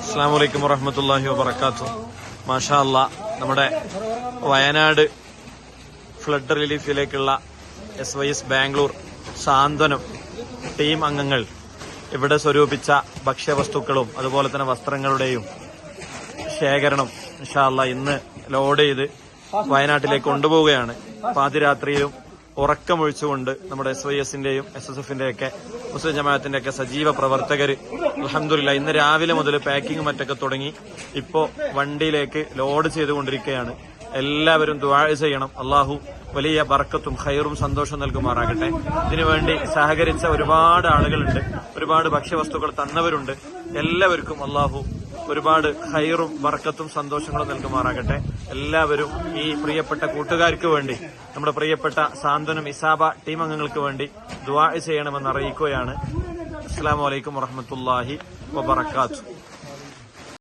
അസ്സാം വലൈക്കും വറഹമത്തല്ലാഹി വബർക്കാത്തു മാഷാ അല്ലാ നമ്മുടെ Wayanad flood റിലീഫിലേക്കുള്ള S Y S Bangalore Santhwanam team അംഗങ്ങൾ ഇവിടെ സ്വരൂപിച്ച ഭക്ഷ്യവസ്തുക്കളും അതുപോലെ തന്നെ വസ്ത്രങ്ങളുടെയും ശേഖരണം ഇൻഷാല്ല ഇന്ന് ലോഡ് ചെയ്ത് വയനാട്ടിലേക്ക് കൊണ്ടുപോവുകയാണ്. പാതിരാത്രിയിലും ഉറക്കമൊഴിച്ചുകൊണ്ട് നമ്മുടെ എസ് വൈ എസിന്റെയും എസ് എസ് എഫിന്റെയൊക്കെ മുസ്ലിം ജമാഅത്തിന്റെയൊക്കെ സജീവ പ്രവർത്തകർ അലഹമില്ല ഇന്ന് രാവിലെ മുതൽ പാക്കിംഗ് മറ്റൊക്കെ തുടങ്ങി. ഇപ്പോ വണ്ടിയിലേക്ക് ലോഡ് ചെയ്തുകൊണ്ടിരിക്കുകയാണ്. എല്ലാവരും ദുആ ചെയ്യണം. അള്ളാഹു വലിയ ബർക്കത്തും ഖൈറും സന്തോഷം നൽകുമാറാകട്ടെ. ഇതിനുവേണ്ടി സഹകരിച്ച ഒരുപാട് ആളുകളുണ്ട്. ഒരുപാട് ഭക്ഷ്യവസ്തുക്കൾ തന്നവരുണ്ട്. എല്ലാവർക്കും അള്ളാഹു ഒരുപാട് ഹൈറും ബർക്കത്തും സന്തോഷങ്ങളും നൽകുമാറാകട്ടെ. എല്ലാവരും ഈ പ്രിയപ്പെട്ട കൂട്ടുകാർക്ക് വേണ്ടി നമ്മുടെ പ്രിയപ്പെട്ട സാന്ത്വനം ഇസാബ ടീം അംഗങ്ങൾക്ക് വേണ്ടി ദുആ ചെയ്യണമെന്ന് അറിയിക്കുകയാണ്. അസ്സാം വലൈക്കും വറഹമത്തല്ലാഹി വബർക്കാത്തു